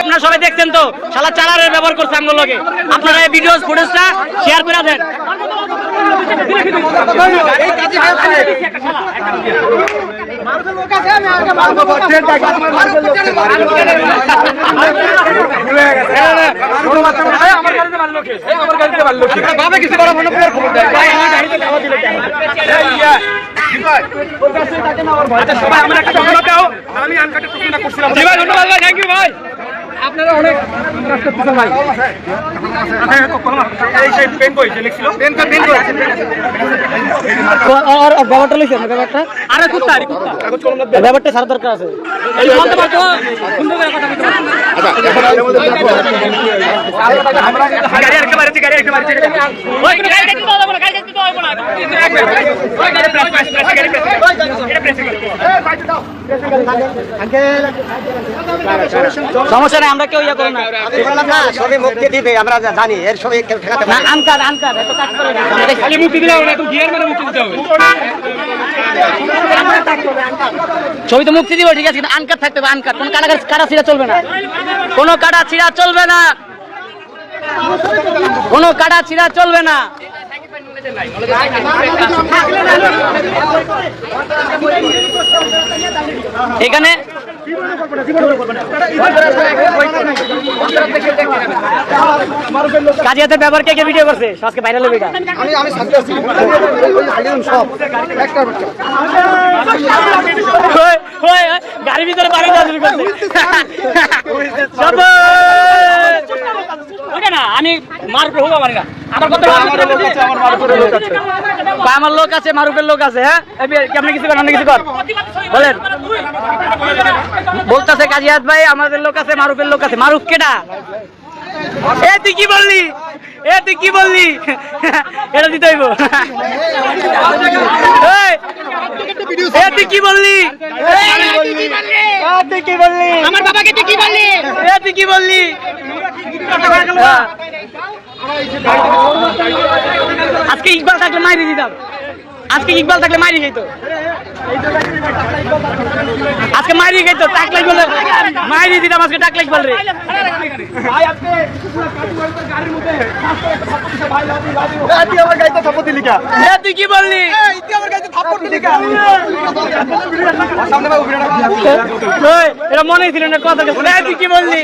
আপনারা সবাই দেখছেন তো? শালা চালারের ব্যবহার করছে আমগুলো লগে। আপনারা এই ভিডিও ফুটেজটা শেয়ার করে দেন। ব্যাপারটা লইছে না ব্যাপারটা। আরে কুত্তা আরে কুত্তা। ব্যাপারটা সারা দরকার আছে। এই বলতে পারতো সুন্দর করে কথা বলতে পারতো গাড়ি আর কেবারে গাড়ি আর কেবারে ওই গাড়ি দেখতে দাও বলা গাড়ি দেখতে দাও বলা ওই গাড়ি প্রেস প্রেস প্রেস গাড়ি প্রেস গাড়ি প্রেস সমস্যা নাই। আমরা কেউ ইয়া করব না। না। সবে মুক্তি দিবে আমরা জানি এর সবে কেউ ঠেকাতে না আনকার আনকার এত কাজ করে না। খালি মুক্তি দিলে হবে তো গিয়ার মেরে মুক্তি দিতে হবে। ছবি তো মুক্তি দিব ঠিক আছে কিন্তু আনকার থাকতে হবে আনকার। কোনো কাটা কাটা ছিঁড়া চলবে না। কোনো কাটা ছিঁড়া চলবে না। কোনো কাটা ছিঁড়া চলবে না। এখানে কাজিয়াতে ব্যবহার কে কে ভিডিও করছে? আজকে ভাইরাল হবে এটা। আমি আমি সাথে আছি। সব একটা ওই, গাড়ির ভিতরে বাড়ি দেওয়া করছে। শাবাশ! না, আমি মারুফের হোক আমার না আমার কথা আমার লোক আছে মারুফের লোক আছে। হ্যাঁ? কেমনে কিছু কর আপনি কিছু কর? বলেন। বলতেছে কাজিয়াত ভাই আমাদের লোক আছে মারুফের লোক আছে। মারুফ কেটা এ তুই কি বললি? এ তুই কি বললি? এটা দিতে হইব। তুই কি বললি? তুই কি বললি? আমার বাবাকে তুই কি বললি? তুই কি বললি। আজকে ইকবাল থাকলে মাইরে দিতাম? আজকে ইকবাল থাকলে মারি যেত আজকে মারি গেতো টাকলাই বলে মারি দিতাম আজকে টাকলাই বল রে। আমার গাইতে থাপ্পড় দিলি কা? এ তুই কি বললি? এটা মনে ছিল না কথা তুই কি বললি?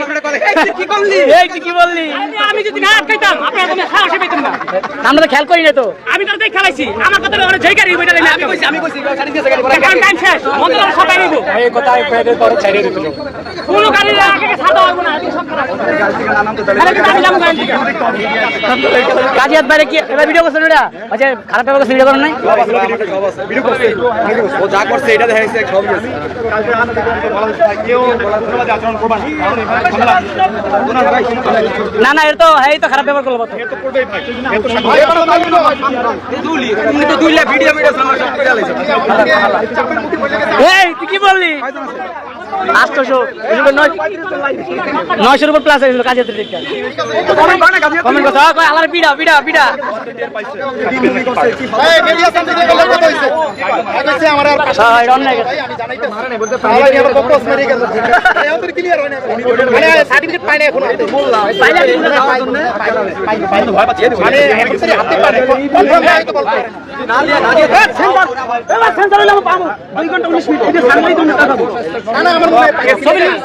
কি করলি? এই তুই কি বললি? আমি যদি না আটকাইতাম আপনারা না। আমরা তো খেয়াল করি না তো। আমি তো তাই খেলাইছি। আমার কথা গাড়ি বইটা আমি কইছি আমি কইছি গাড়ি দিয়ে গাড়ি পরে কারণ টাইম শেষ মন্দির আমরা সবাই নিব এই কথা কইতে তোর ছাইরে দিছিল কোনো গাড়ি আগে সাদা হবে না এদিকে সব খারাপ আরে কিন্তু আমি যাব গাড়ি থেকে। কাজিয়াত বাইরে কি এবার ভিডিও করছেন এটা আচ্ছা খারাপ ব্যাপার করছেন ভিডিও করেন নাই ও যা করছে এটা দেখাইছে সবই আছে না না এটা তো এই তো খারাপ ব্যাপার করল তো আলাইছে এই, তুই কি বললি? আটশোশো নয়শোর উপর প্লাস হয়েছিল কাজের কমেন্ট কথা আলার বিড়া বিড়া বিড়া এই মিডিয়া সামনে দিয়ে গেল কত হইছে কইছে আমার আর হ্যাঁ কথা। আমি জানাইতে মারে নাই বলতে পারি আমার বকস মেরে গেল এই আমাদের ক্লিয়ার হয় না মানে সার্টিফিকেট পাই না এখন বললা পাইলা কিন্তু যাওয়ার জন্য। পাই পাই ভয় পাচ্ছি মানে হাতে পারে কনফার্ম হয় তো বলতে না না দিয়া এবার সেন্সার হলে আমি পাবো। দুই ঘণ্টা উনিশ মিনিট। এই যে সামনেই তো টাকা পাবো। না না আমার মনে হয়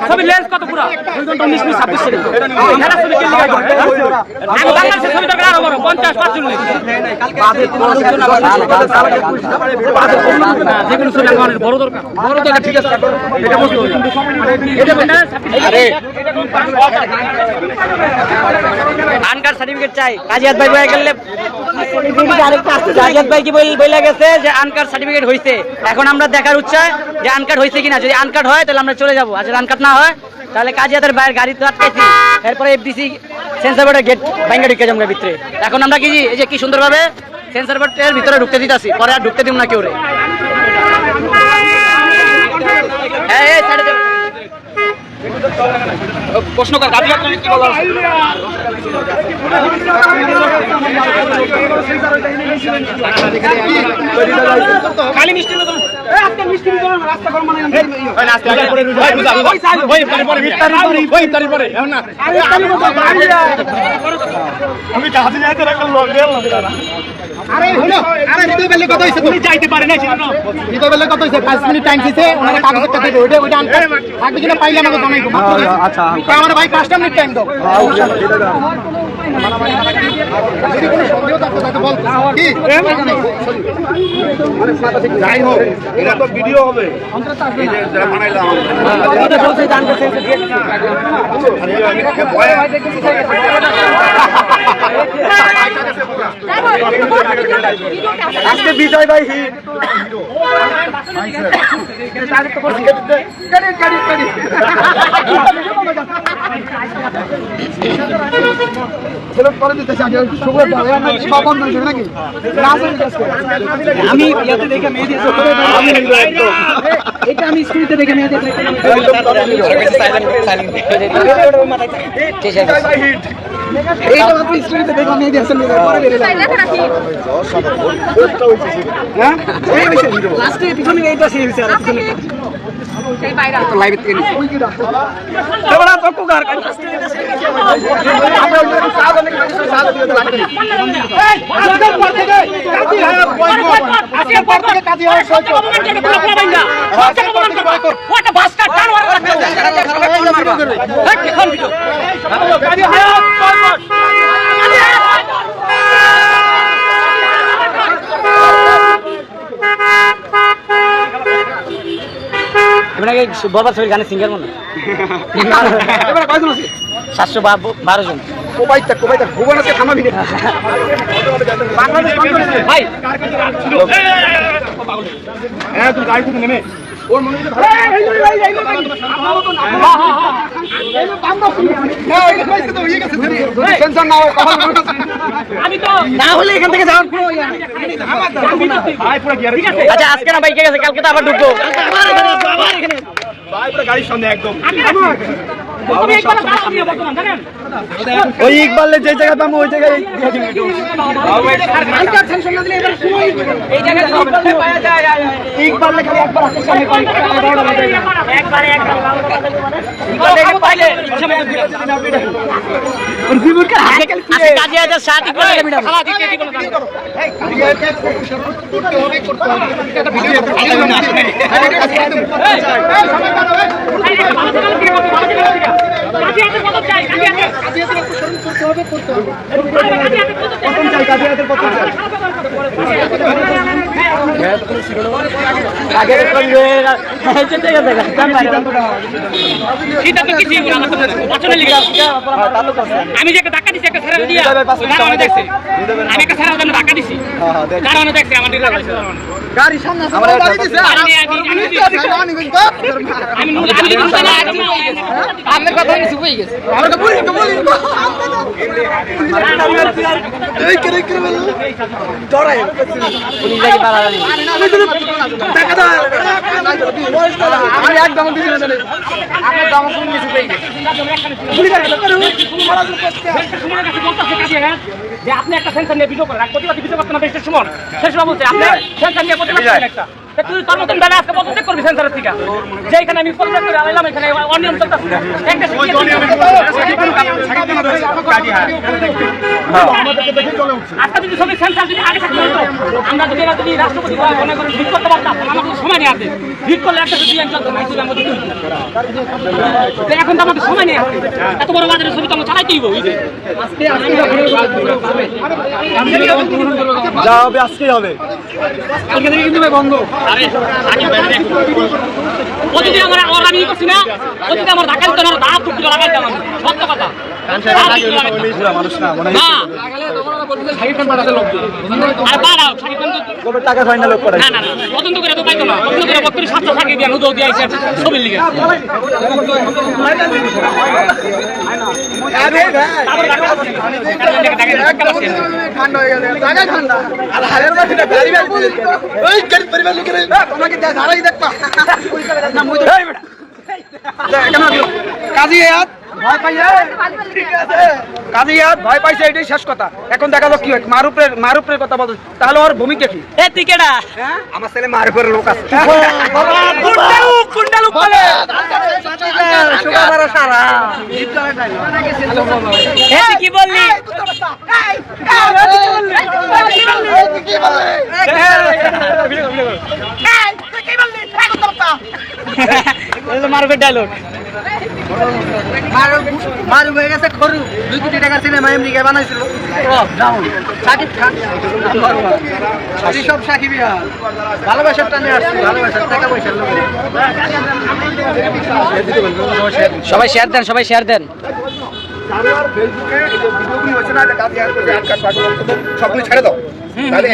ছবি লেন্স কত পুরা দুই ঘণ্টা উনিশ মিনিট ছাব্বিশ সেকেন্ড খেলা ছবি কে লিখা আমি বাংলাদেশের ছবি দরকার আরও বড় পঞ্চাশ এখন আমরা দেখার উচ্চায় যে আনকাট হয়েছে কিনা। যদি আনকাট হয়, তাহলে আমরা চলে যাব। আর আনকাট না হয়, তাহলে কাজিয়াতের বাইরের গাড়ি তো আটকাইছি এরপরে এফডিসি সেন্সার বোর্ডের গেট ভাঙ্গা ঢুকে যাব ভিতরে। এখন আমরা কি এই যে কি সুন্দরভাবে সেন্সার বোর্ডের ভিতরে ঢুকতে দিতেছি। পরে আর ঢুকতে দিব না কেউ রে। Side এ যাও। প্রশ্ন? খালি মিষ্টি আমি- পরে, এখন না। আরে হলো আরে হৃদয় বেলে কত হইছে তুমি যাইতে পারে না। হৃদয় বেলে কত হইছে 5 মিনিট টাইম দিছে ওনারা কাগজ একটা দেবে ওইটা ওইটা আনতে। কিনা পাইলে আমাকে জানাইবো। আচ্ছা আচ্ছা। আমার ভাই 5 মিনিট টাইম দাও যদি কোনো সন্দেহ থাকতো তাকে বল কি যাই হোক এটা তো ভিডিও হবে বানাইলাম আজকে বিজয় ভাই হিট আমি ইয়াতে দেখে মেয়ে দিয়েছি এটা আমি স্কুলতে দেখে মেয়ে দিয়েছি এইটা মাত্র পরে লাস্টে পিছনে এইটা সেই হয়েছে আর পিছনে লাইভ থেকে নিছি এবারে তো কুকার আপনাকে বাবার ছবির গানের সিঙ্গার মনে সাতশো বারো জন কোবাইতা কোবাইতা ভুবন আছে থানা ভিড়ে বাংলাদেশ কন্ট্রোল ভাই হ্যাঁ তুই গাড়ি থেকে নেমে ওর মনে হচ্ছে না হলে এখান থেকে যাওয়ার আচ্ছা আজকে না বাইকে গেছে? কালকে তো আবার ঢুকবো। ভাই পুরো গাড়ির সামনে একদম। ওই ইকবালে যে জায়গায় পাবো ওই জায়গায় ইকবাল একবার হাতের সামনে করতে হবে আমি যে একটা ধাক্কা দিছি একটা ছেড়ে দিয়া। আমি একটা ছেড়ে ধাক্কা আমার ডিলার গাড়ি সামনে আমার বাড়ি দিছে। আমি আমি আমি আমি আমি কথা কিছু হয়ে গেছে। আমাকে বলি তো বলি। এই করে করে বল ডরাই পুলিশ দেখি পারা জানি টাকা দাও আমি একদম দিছি না জানি আমি দাম কোন কিছু পেই সুমনের কাছে বলতেছে কাজে হ্যাঁ? যে আপনি একটা সেন্সার নিয়ে ভিডিও করেন প্রতিবাদী ভিডিও করতে না বেশি সুমন? বলছে আপনি সেন্সার নিয়ে প্রতিবাদ করেন একটা। তা তুই তোর মতন বেলা আজকে পদত্যাগ করবি সেন্সারের থেকে। যে এখানে আমি পদত্যাগ করে আলাইলাম এখানে অনিয়ম চলতেছে। একটা আজকে যদি ছবি সেন্সার যদি আগে থাকতে হতো আমরা যদি এরা যদি রাষ্ট্রপতি মনে করেন ভিড় করতে পারতাম আমার সময় নেই করলে একটা যদি এখন তো আমাদের সময় নেই। এত বড় বাজারের ছবি তো যে। যা হবে আজকেই হবে কালকে থেকে কিন্তু ভাই বন্ধ ওদিকে আমার আমি করছি না ওদিকে আমার ঢাকা দিতে আমার দাঁত টুকরো লাগাইতে আমার সত্য কথা না মনে না টাকা হয় না না না না না ঠান্ডা হয়ে গেছে পরিবার লোকের। তোমাকে দেখবা কাজী ভয় পাইছে? কাজিয়াত ভয় পাইছে এটাই শেষ কথা। এখন দেখা যাক কি হয়। মারুপের মারুপের কথা বল তাহলে ওর ভূমিকা কি? এ তুই কেডা আমার ছেলে মারুপের লোক আছে। কুন্ডালুক সারা। এই কি বললি? মারবে ডায়লগ মারু হয়ে গেছে খরু। দুই কোটি টাকার সিনেমা আমেরিকায় বানাইছিল। সাকিব খান। সব সাকিব ভালোবাসার টানে আসছে ভালোবাসার টাকা পয়সার সবাই শেয়ার দেন সবাই শেয়ার দেন। ফেসবুকে হচ্ছে না সবগুলি ছেড়ে দাও। তাহলে